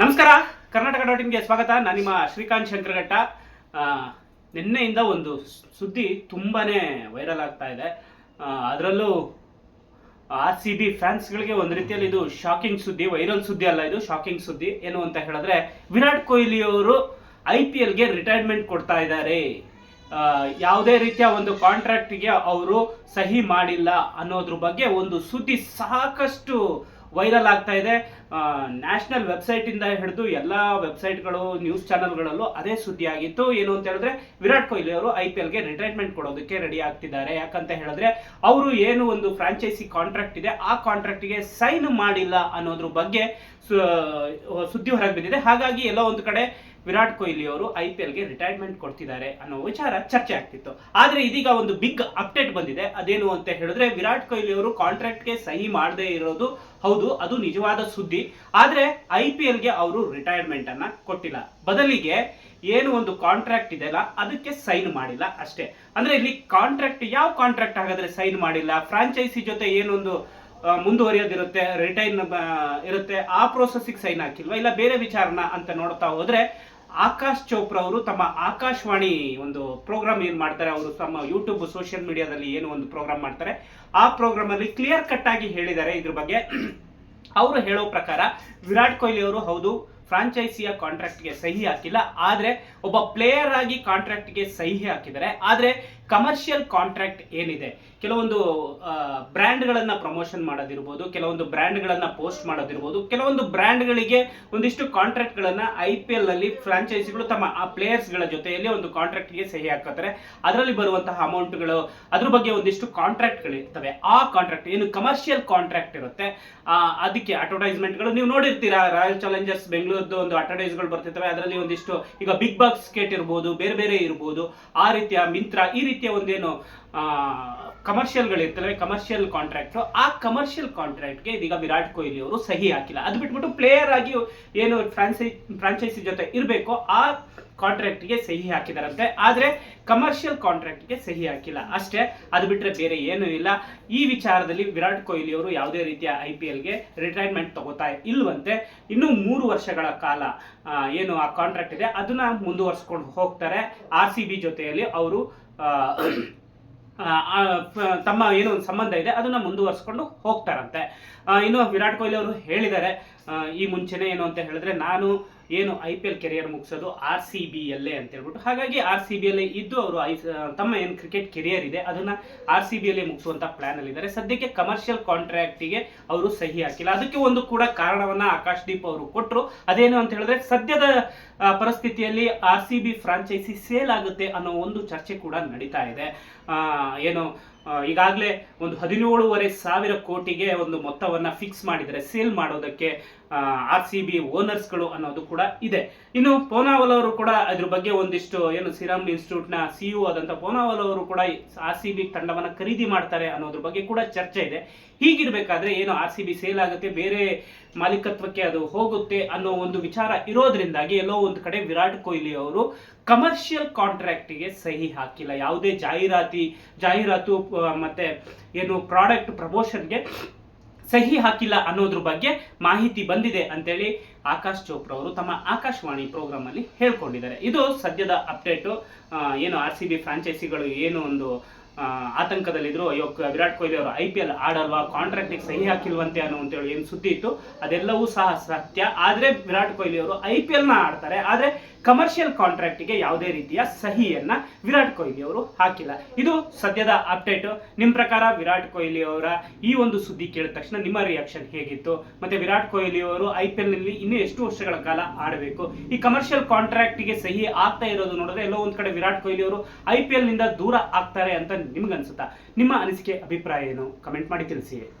ನಮಸ್ಕಾರ. ಕರ್ನಾಟಕ ಡಾಟ್ ಇನ್ಗೆ ಸ್ವಾಗತ. ನಾನು ನಿಮ್ಮ ಶ್ರೀಕಾಂತ್ ಶಂಕರಘಟ್ಟ. ನಿನ್ನೆಯಿಂದ ಒಂದು ಸುದ್ದಿ ತುಂಬಾನೇ ವೈರಲ್ ಆಗ್ತಾ ಇದೆ. ಅದರಲ್ಲೂ ಆರ್ ಸಿ ಬಿ ಫ್ಯಾನ್ಸ್ಗಳಿಗೆ ಒಂದು ರೀತಿಯಲ್ಲಿ ಇದು ಶಾಕಿಂಗ್ ಸುದ್ದಿ, ವೈರಲ್ ಸುದ್ದಿ ಅಲ್ಲ ಇದು, ಶಾಕಿಂಗ್ ಸುದ್ದಿ. ಏನು ಅಂತ ಹೇಳಿದ್ರೆ, ವಿರಾಟ್ ಕೊಹ್ಲಿ ಅವರು ಐ ಪಿ ಎಲ್ಗೆ ರಿಟೈರ್ಮೆಂಟ್ ಕೊಡ್ತಾ ಇದ್ದಾರೆ. ಯಾವುದೇ ರೀತಿಯ ಒಂದು ಕಾಂಟ್ರಾಕ್ಟ್ಗೆ ಅವರು ಸಹಿ ಮಾಡಿಲ್ಲ ಅನ್ನೋದ್ರ ಬಗ್ಗೆ ಒಂದು ಸುದ್ದಿ ಸಾಕಷ್ಟು ವೈರಲ್ ಆಗ್ತಾ ಇದೆ. ನ್ಯಾಷನಲ್ ವೆಬ್ಸೈಟ್ ಇಂದ ಹಿಡಿದು ಎಲ್ಲ ವೆಬ್ಸೈಟ್ಗಳು, ನ್ಯೂಸ್ ಚಾನೆಲ್ಗಳಲ್ಲೂ ಅದೇ ಸುದ್ದಿ ಆಗಿತ್ತು ಏನು ಅಂತ ಹೇಳಿದ್ರೆ, ವಿರಾಟ್ ಕೊಹ್ಲಿ ಅವರು ಐ ಪಿ ಎಲ್ಗೆ ರಿಟೈರ್ಮೆಂಟ್ ಕೊಡೋದಕ್ಕೆ ರೆಡಿ ಆಗ್ತಿದ್ದಾರೆ. ಯಾಕಂತ ಹೇಳಿದ್ರೆ, ಅವರು ಏನು ಒಂದು ಫ್ರಾಂಚೈಸಿ ಕಾಂಟ್ರಾಕ್ಟ್ ಇದೆ, ಆ ಕಾಂಟ್ರಾಕ್ಟ್ಗೆ ಸೈನ್ ಮಾಡಿಲ್ಲ ಅನ್ನೋದ್ರ ಬಗ್ಗೆ ಸುದ್ದಿ ಹೊರಗೆ ಬಿದ್ದಿದೆ ಹಾಗಾಗಿ ಎಲ್ಲೋ ಒಂದು ಕಡೆ ವಿರಾಟ್ ಕೊಹ್ಲಿ ಅವರು ಐ ಪಿ ಎಲ್ಗೆ ರಿಟೈರ್ಮೆಂಟ್ ಕೊಡ್ತಿದ್ದಾರೆ ಅನ್ನೋ ವಿಚಾರ ಚರ್ಚೆ ಆಗ್ತಿತ್ತು. ಆದ್ರೆ ಇದೀಗ ಒಂದು ಬಿಗ್ ಅಪ್ಡೇಟ್ ಬಂದಿದೆ. ಅದೇನು ಅಂತ ಹೇಳಿದ್ರೆ ವಿರಾಟ್ ಕೊಹ್ಲಿ ಅವರು ಕಾಂಟ್ರಾಕ್ಟ್ಗೆ ಸಹಿ ಮಾಡದೇ ಇರೋದು ಹೌದು, ಅದು ನಿಜವಾದ ಸುದ್ದಿ. ಆದ್ರೆ ಐ ಪಿ ಎಲ್ಗೆ ಅವರು ರಿಟೈರ್ಮೆಂಟ್ ಅನ್ನ ಕೊಟ್ಟಿಲ್ಲ. ಬದಲಿಗೆ ಏನು ಒಂದು ಕಾಂಟ್ರಾಕ್ಟ್ ಇದೆಯಲ್ಲ ಅದಕ್ಕೆ ಸೈನ್ ಮಾಡಿಲ್ಲ ಅಷ್ಟೇ. ಅಂದ್ರೆ ಇಲ್ಲಿ ಕಾಂಟ್ರಾಕ್ಟ್ ಯಾವ ಕಾಂಟ್ರಾಕ್ಟ್ ಹಾಗಾದ್ರೆ ಸೈನ್ ಮಾಡಿಲ್ಲ? ಫ್ರಾಂಚೈಸಿ ಜೊತೆ ಏನೊಂದು ಮುಂದುವರಿಯೋದಿರುತ್ತೆ ರಿಟೈನ್ ಇರುತ್ತೆ, ಆ ಪ್ರೋಸೆಸ್ಗೆ ಸೈನ್ ಹಾಕಿಲ್ವಾ? ಇಲ್ಲ ಬೇರೆ ವಿಚಾರನ ಅಂತ ನೋಡ್ತಾ ಹೋದ್ರೆ ಆಕಾಶ್ ಚೋಪ್ರಾ ಅವರು ತಮ್ಮ ಆಕಾಶವಾಣಿ ಒಂದು ಪ್ರೋಗ್ರಾಮ್ ಏನು ಮಾಡ್ತಾರೆ, ಅವರು ತಮ್ಮ ಯೂಟ್ಯೂಬ್ ಸೋಷಿಯಲ್ ಮೀಡಿಯಾದಲ್ಲಿ ಏನು ಒಂದು ಪ್ರೋಗ್ರಾಮ್ ಮಾಡ್ತಾರೆ, ಆ ಪ್ರೋಗ್ರಾಮ್ ಅಲ್ಲಿ ಕ್ಲಿಯರ್ ಕಟ್ ಆಗಿ ಹೇಳಿದ್ದಾರೆ ಇದ್ರ ಬಗ್ಗೆ. ಅವರು ಹೇಳೋ ಪ್ರಕಾರ ವಿರಾಟ್ ಕೊಹ್ಲಿ ಅವರು ಹೌದು ಫ್ರಾಂಚೈಸಿಯ ಕಾಂಟ್ರಾಕ್ಟ್ಗೆ ಸಹಿ ಹಾಕಿಲ್ಲ. ಆದ್ರೆ ಒಬ್ಬ ಪ್ಲೇಯರ್ ಆಗಿ ಕಾಂಟ್ರಾಕ್ಟ್ಗೆ ಸಹಿ ಹಾಕಿದ್ದಾರೆ ಆದ್ರೆ ಕಮರ್ಷಿಯಲ್ ಕಾಂಟ್ರಾಕ್ಟ್ ಏನಿದೆ? ಕೆಲವೊಂದು ಬ್ರ್ಯಾಂಡ್ಗಳನ್ನು ಪ್ರಮೋಷನ್ ಮಾಡೋದಿರ್ಬೋದು, ಕೆಲವೊಂದು ಬ್ರ್ಯಾಂಡ್ಗಳನ್ನು ಪೋಸ್ಟ್ ಮಾಡೋದಿರ್ಬೋದು, ಕೆಲವೊಂದು ಬ್ರ್ಯಾಂಡ್ಗಳಿಗೆ ಒಂದಿಷ್ಟು ಕಾಂಟ್ರಾಕ್ಟ್ಗಳನ್ನು ಐ ಪಿ ಎಲ್ನಲ್ಲಿ ಫ್ರಾಂಚೈಸಿಗಳು ತಮ್ಮ, ಆ ಪ್ಲೇಯರ್ಸ್ಗಳ ಜೊತೆಯಲ್ಲಿ ಒಂದು ಕಾಂಟ್ರಾಕ್ಟ್ಗೆ ಸಹಿ ಹಾಕೋತಾರೆ. ಅದರಲ್ಲಿ ಬರುವಂತಹ ಅಮೌಂಟ್ಗಳು ಅದ್ರ ಬಗ್ಗೆ ಒಂದಿಷ್ಟು ಕಾಂಟ್ರಾಕ್ಟ್ಗಳು ಇರ್ತವೆ. ಆ ಕಾಂಟ್ರಾಕ್ಟ್ ಏನು ಕಮರ್ಷಿಯಲ್ ಕಾಂಟ್ರಾಕ್ಟ್ ಇರುತ್ತೆ ಅದಕ್ಕೆ ಅಡ್ವರ್ಟೈಸ್ಮೆಂಟ್ಗಳು ನೀವು ನೋಡಿರ್ತೀರಾ ರಾಯಲ್ ಚಾಲೆಂಜರ್ಸ್ ಬೆಂಗಳೂರದ್ದು ಒಂದು ಅಡ್ವರ್ಟೈಸ್ಗಳು ಬರ್ತಿರ್ತವೆ. ಅದರಲ್ಲಿ ಒಂದಿಷ್ಟು ಈಗ ಬಿಗ್ ಬಾಕ್ಸ್ ಸ್ಕೇಟ್ ಇರ್ಬೋದು, ಬೇರೆ ಬೇರೆ ಇರ್ಬೋದು. ಆ ರೀತಿಯ ಮಿಂತ್ರ ಈ ರೀತಿಯ ಒಂದೇನು ಕಮರ್ಷಿಯಲ್ಗಳು ಇರ್ತವೆ. ಕಮರ್ಷಿಯಲ್ ಕಾಂಟ್ರಾಕ್ಟ್ ಆ ಕಮರ್ಷಿಯಲ್ ಕಾಂಟ್ರಾಕ್ಟ್ಗೆ ಇದೀಗ ವಿರಾಟ್ ಕೊಹ್ಲಿ ಅವರು ಸಹಿ ಹಾಕಿಲ್ಲ. ಅದು ಬಿಟ್ಬಿಟ್ಟು ಪ್ಲೇಯರ್ ಆಗಿ ಏನು ಫ್ರಾನ್ಸೈ ಫ್ರಾಂಚೈಸಿ ಜೊತೆ ಇರಬೇಕು. ಆ ಕಾಂಟ್ರಾಕ್ಟ್ಗೆ ಸಹಿ ಹಾಕಿದಾರಂತೆ. ಆದರೆ ಕಮರ್ಷಿಯಲ್ ಕಾಂಟ್ರಾಕ್ಟ್ಗೆ ಸಹಿ ಹಾಕಿಲ್ಲ. ಅಷ್ಟೇ, ಅದು ಬಿಟ್ರೆ ಬೇರೆ ಏನೂ ಇಲ್ಲ. ಈ ವಿಚಾರದಲ್ಲಿ ವಿರಾಟ್ ಕೊಹ್ಲಿ ಅವರು ಯಾವುದೇ ರೀತಿಯ ಐ ಪಿ ಎಲ್ಗೆ ರಿಟೈರ್ಮೆಂಟ್ ತಗೋತಾ ಇಲ್ವಂತೆ. ಇನ್ನು ಮೂರು ವರ್ಷಗಳ ಕಾಲ ಏನು ಆ ಕಾಂಟ್ರಾಕ್ಟ್ ಇದೆ, ಅದನ್ನ ಮುಂದುವರ್ಸ್ಕೊಂಡು ಹೋಗ್ತಾರೆ. ಆರ್ ಸಿ ಬಿ ಜೊತೆಯಲ್ಲಿ ಅವರು ತಮ್ಮ ಏನು ಒಂದು ಸಂಬಂಧ ಇದೆ, ಅದನ್ನ ಮುಂದುವರ್ಸ್ಕೊಂಡು ಹೋಗ್ತಾರಂತೆ. ಇನ್ನು ವಿರಾಟ್ ಕೊಹ್ಲಿ ಅವರು ಹೇಳಿದ್ದಾರೆ ಈ ಮುಂಚೆನೆ ಏನು ಅಂತ ಹೇಳಿದ್ರೆ ನಾನು ಏನು ಐ ಪಿ ಎಲ್ ಕೆರಿಯರ್ ಮುಗಿಸೋದು ಆರ್ ಸಿ ಬಿ ಯಲ್ಲೇ ಅಂತ ಹೇಳ್ಬಿಟ್ಟು. ಹಾಗಾಗಿ ಆರ್ ಸಿ ಬಿ ಯಲ್ಲೇ ಇದ್ದು ಅವರು ಐ ತಮ್ಮ ಏನು ಕ್ರಿಕೆಟ್ ಕೆರಿಯರ್ ಇದೆ, ಅದನ್ನ ಆರ್ ಸಿ ಬಿ ಯಲ್ಲೇ ಮುಗಿಸುವಂತ ಪ್ಲಾನ್ ಅಲ್ಲಿ ಇದ್ದಾರೆ ಸದ್ಯಕ್ಕೆ ಕಮರ್ಷಿಯಲ್ ಕಾಂಟ್ರಾಕ್ಟಿಗೆ ಅವರು ಸಹಿ ಹಾಕಿಲ್ಲ. ಅದಕ್ಕೆ ಒಂದು ಕೂಡ ಕಾರಣವನ್ನ ಆಕಾಶ್ ದೀಪ್ ಅವರು ಕೊಟ್ಟರು ಅದೇನು ಅಂತ ಹೇಳಿದ್ರೆ ಸದ್ಯದ ಪರಿಸ್ಥಿತಿಯಲ್ಲಿ R C B franchise sale ಆಗುತ್ತೆ ಅನ್ನೋ ಒಂದು ಚರ್ಚೆ ಕೂಡ ನಡೀತಾ ಇದೆ. ಏನು ಈಗಾಗಲೇ ಒಂದು ಹದಿನೇಳುವರೆ ಸಾವಿರ ಕೋಟಿಗೆ ಒಂದು ಮೊತ್ತವನ್ನ ಫಿಕ್ಸ್ ಮಾಡಿದರೆ ಸೇಲ್ ಮಾಡೋದಕ್ಕೆ ಆರ್ ಸಿ ಬಿ ಓನರ್ಸ್ಗಳು ಅನ್ನೋದು ಕೂಡ ಇದೆ. ಇನ್ನು ಪೋನಾವಲ್ ಅವರು ಕೂಡ ಅದ್ರ ಬಗ್ಗೆ ಒಂದಿಷ್ಟು ಏನು ಸಿರಮ್ ಇನ್ಸ್ಟಿಟ್ಯೂಟ್ನ ಇ ಆದಂತ ಪೋನಾವಲ್ ಅವರು ಕೂಡ ಆರ್ ಸಿ ಬಿ ತಂಡವನ್ನ ಖರೀದಿ ಮಾಡ್ತಾರೆ ಅನ್ನೋದ್ರ ಬಗ್ಗೆ ಕೂಡ ಚರ್ಚೆ ಇದೆ. ಹೀಗಿರ್ಬೇಕಾದ್ರೆ ಏನು ಆರ್ ಸಿ ಬಿ ಸೇಲ್ ಆಗುತ್ತೆ, ಬೇರೆ ಮಾಲೀಕತ್ವಕ್ಕೆ ಅದು ಹೋಗುತ್ತೆ ಅನ್ನೋ ಒಂದು ವಿಚಾರ ಇರೋದ್ರಿಂದಾಗಿ ಎಲ್ಲೋ ಒಂದು ಕಡೆ ವಿರಾಟ್ ಕೊಹ್ಲಿ ಅವರು ಕಮರ್ಷಿಯಲ್ ಕಾಂಟ್ರಾಕ್ಟಿಗೆ ಸಹಿ ಹಾಕಿಲ್ಲ. ಯಾವುದೇ ಜಾಹೀರಾತಿ, ಜಾಹೀರಾತು ಮತ್ತೆ ಏನು ಪ್ರಾಡಕ್ಟ್ ಪ್ರಮೋಷನ್ಗೆ ಸಹಿ ಹಾಕಿಲ್ಲ ಅನ್ನೋದ್ರ ಬಗ್ಗೆ ಮಾಹಿತಿ ಬಂದಿದೆ ಅಂತೇಳಿ ಆಕಾಶ್ ಚೋಪ್ರಾ ಅವರು ತಮ್ಮ ಆಕಾಶವಾಣಿ ಪ್ರೋಗ್ರಾಮ್ ಅಲ್ಲಿ ಹೇಳ್ಕೊಂಡಿದ್ದಾರೆ. ಇದು ಸದ್ಯದ ಅಪ್ಡೇಟು ಏನು ಆರ್ ಸಿ ಬಿ ಫ್ರಾಂಚೈಸಿಗಳು ಏನು ಒಂದು ಆತಂಕದಲ್ಲಿದ್ರು, ಅಯ್ಯೋ ವಿರಾಟ್ ಕೊಹ್ಲಿ ಅವರು ಐ ಪಿ ಎಲ್ ಆಡಲ್ವಾ ಕಾಂಟ್ರಾಕ್ಟಿಗೆ ಸಹಿ ಹಾಕಿಲ್ವಂತೆ ಅನ್ನೋ ಅಂತೇಳಿ ಏನು ಸುದ್ದಿ ಇತ್ತು. ಅದೆಲ್ಲವೂ ಸಹ ಸತ್ಯ. ಆದ್ರೆ ವಿರಾಟ್ ಕೊಹ್ಲಿ ಅವರು ಐ ಪಿ ಎಲ್ನ ಆಡ್ತಾರೆ. ಆದ್ರೆ ಕಮರ್ಷಿಯಲ್ ಕಾಂಟ್ರಾಕ್ಟಿಗೆ ಯಾವುದೇ ರೀತಿಯ ಸಹಿಯನ್ನ ವಿರಾಟ್ ಕೊಹ್ಲಿ ಅವರು ಹಾಕಿಲ್ಲ. ಇದು ಸದ್ಯದ ಅಪ್ಡೇಟ್ ನಿಮ್ ಪ್ರಕಾರ ವಿರಾಟ್ ಕೊಹ್ಲಿ ಅವರ ಈ ಒಂದು ಸುದ್ದಿ ಕೇಳಿದ ತಕ್ಷಣ ನಿಮ್ಮ ರಿಯಾಕ್ಷನ್ ಹೇಗಿತ್ತು? ಮತ್ತೆ ವಿರಾಟ್ ಕೊಹ್ಲಿ ಅವರು ಐ ಪಿ ಎಲ್ನಲ್ಲಿ ಇನ್ನೂ ಎಷ್ಟು ವರ್ಷಗಳ ಕಾಲ ಆಡಬೇಕು? ಈ ಕಮರ್ಷಿಯಲ್ ಕಾಂಟ್ರಾಕ್ಟಿಗೆ ಸಹಿ ಆಗ್ತಾ ಇರೋದು ನೋಡಿದ್ರೆ ಎಲ್ಲೋ ಒಂದ್ ಕಡೆ ವಿರಾಟ್ ಕೊಹ್ಲಿ ಅವರು ಐ ಪಿ ಎಲ್ನಿಂದ ದೂರ ಆಗ್ತಾರೆ ಅಂತ ನಿಮ್ಗೆ ಅನಿಸುತ್ತಾ ನಿಮ್ಮ ಅನಿಸಿಕೆ ಅಭಿಪ್ರಾಯ ಏನು? ಕಮೆಂಟ್ ಮಾಡಿ ತಿಳಿಸಿ.